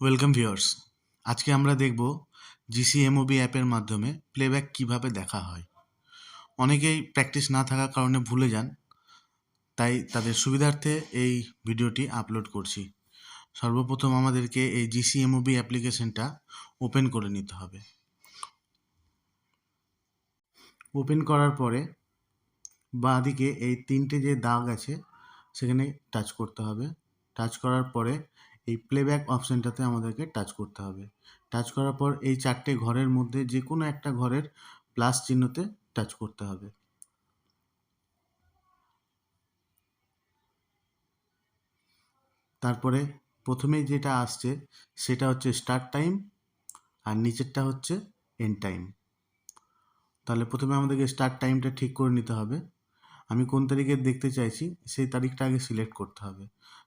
Welcome viewers, আজকে আমরা দেখব জিসিএমওবি অ্যাপের মাধ্যমে প্লেব্যাক কীভাবে দেখা হয়। অনেকেই প্র্যাকটিস না থাকার কারণে ভুলে যান, তাই তাদের সুবিধার্থে এই ভিডিওটি আপলোড করছি। সর্বপ্রথম আমাদেরকে এই জিসিএমওবি অ্যাপ্লিকেশনটা ওপেন করে নিতে হবে। ওপেন করার পরে বাঁদিকে এই তিনটে যে দাগ আছে, সেখানে টাচ করতে হবে। টাচ করার পরে এই প্লেব্যাক অপশানটাতে আমাদেরকে টাচ করতে হবে। টাচ করার পর এই চারটে ঘরের মধ্যে যে কোনো একটা ঘরের প্লাস চিহ্নতে টাচ করতে হবে। তারপরে প্রথমেই যেটা আসছে, সেটা হচ্ছে স্টার্ট টাইম আর নিচেরটা হচ্ছে এন্ড টাইম তাহলে প্রথমে আমাদেরকে স্টার্ট টাইমটা ঠিক করে নিতে হবে। আমি কোন তারিখে দেখতে চাইছি, সেই তারিখটা আগে সিলেক্ট করতে হবে।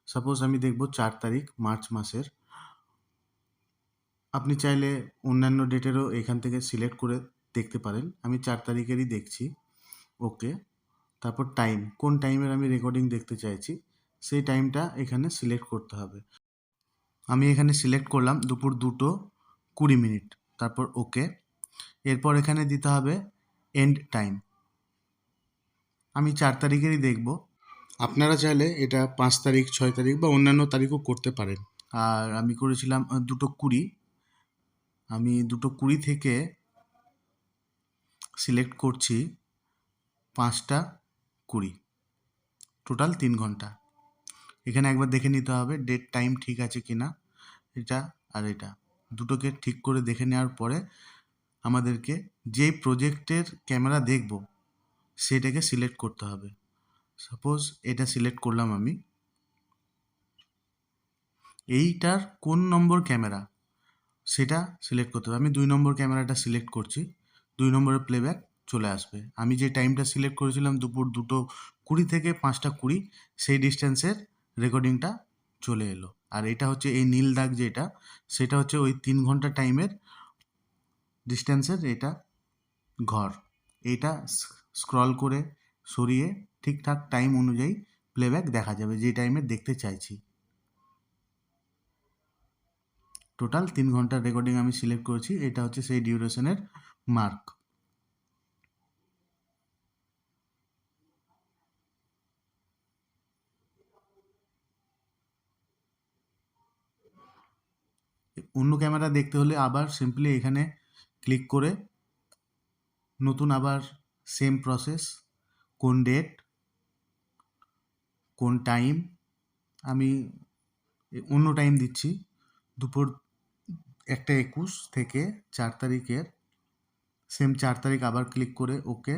সাপোজ আমি দেখব চার তারিখ, মার্চ মাসের। আপনি চাইলে অন্যান্য ডেটেরও এখান থেকে সিলেক্ট করে দেখতে পারেন। আমি চার তারিখেরই দেখছি। ওকে। তারপর টাইম কোন টাইমের আমি রেকর্ডিং দেখতে চাইছি, সেই টাইমটা এখানে সিলেক্ট করতে হবে। আমি এখানে সিলেক্ট করলাম দুপুর দুটো কুড়ি মিনিট। তারপর ওকে এরপর এখানে দিতে হবে এন্ড টাইম আমি চার তারিখেরই দেখব। আপনারা চাইলে এটা পাঁচ তারিখ, ছয় তারিখ বা অন্যান্য তারিখও করতে পারেন। আর আমি করেছিলাম দুটো কুড়ি। আমি দুটো কুড়ি থেকে সিলেক্ট করছি পাঁচটা কুড়ি। টোটাল তিন ঘণ্টা। এখানে একবার দেখে নিতে হবে ডেট, টাইম ঠিক আছে কি না এটা আর এটা। দুটোকে ঠিক করে দেখে নেওয়ার পরে আমাদেরকে যেই প্রজেক্টের ক্যামেরা দেখব সেটাকে সিলেক্ট করতে হবে। সাপোজ এটা সিলেক্ট করলাম আমি। এইটার কোন নম্বর ক্যামেরা? সেটা সিলেক্ট করতে হবে। আমি দুই নম্বর ক্যামেরাটা সিলেক্ট করছি। দুই নম্বরের প্লেব্যাক চলে আসবে। আমি যে টাইমটা সিলেক্ট করেছিলাম দুপুর দুটো কুড়ি থেকে পাঁচটা কুড়ি, সেই ডিস্টেন্সের রেকর্ডিংটা চলে এলো। আর এটা হচ্ছে এই নীল দাগ যেটা, সেটা হচ্ছে ওই তিন ঘণ্টা টাইমের ডিস্টেন্সের এটা ঘর। এইটা স্ক্রল করে সরিয়ে ঠিকঠাক টাইম অনুযায়ী প্লেব্যাক দেখা যাবে, যে টাইমে দেখতে চাইছি। টোটাল তিন ঘণ্টার রেকর্ডিং আমি সিলেক্ট করেছি, এটা হচ্ছে সেই ডিউরেশনের মার্ক অন্য ক্যামেরা দেখতে হলে আবার সিম্পলি এখানে ক্লিক করে নতুন আবার সেম প্রসেস কোন ডেট কোন টাইম আমি অন্য টাইম দিচ্ছি। দুপুর একটা একুশ থেকে চার তারিখের সেম চার তারিখ আবার ক্লিক করে ওকে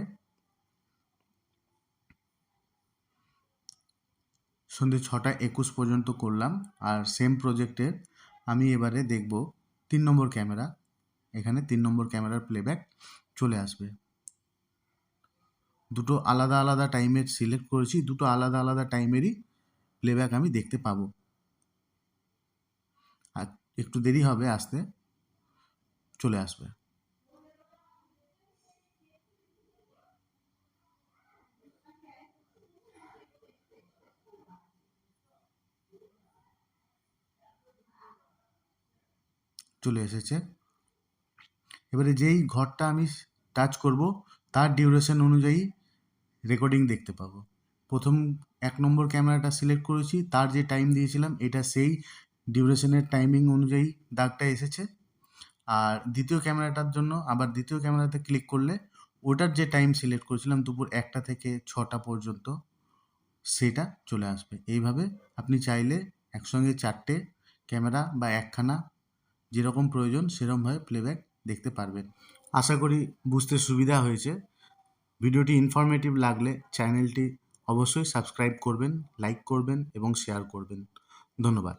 সন্ধে ছটা একুশ পর্যন্ত করলাম। আর সেম প্রজেক্টের আমি এবারে দেখব তিন নম্বর ক্যামেরা এখানে তিন নম্বর ক্যামেরার প্লেব্যাক চলে আসবে। দুটো আলাদা আলাদা টাইমের সিলেক্ট করেছি, দুটো আলাদা আলাদা টাইমেরই প্লেব্যাক আমি দেখতে পাবো। আর একটু দেরি হবে আসতে, চলে আসবে। চলে এসেছে। এবারে যেই ঘরটা আমি টাচ করব, তার ডিউরেশন অনুযায়ী রেকর্ডিং দেখতে পাবো। প্রথম এক নম্বর ক্যামেরাটা সিলেক্ট করেছি, তার যে টাইম দিয়েছিলাম, এটা সেই ডিউরেশনের টাইমিং অনুযায়ী দাগটা এসেছে। আর দ্বিতীয় ক্যামেরাটার জন্য আবার দ্বিতীয় ক্যামেরাতে ক্লিক করলে ওটার যে টাইম সিলেক্ট করেছিলাম দুপুর একটা থেকে ছটা পর্যন্ত, সেটা চলে আসবে। এইভাবে আপনি চাইলে একসঙ্গে চারটে ক্যামেরা বা একখানা যেরকম প্রয়োজন সেরকমভাবে প্লেব্যাক দেখতে পারবেন। আশা করি বুঝতে সুবিধা হয়েছে। ভিডিওটি ইনফরমেটিভ লাগলে চ্যানেলটি অবশ্যই সাবস্ক্রাইব করবেন লাইক করবেন এবং শেয়ার করবেন। ধন্যবাদ।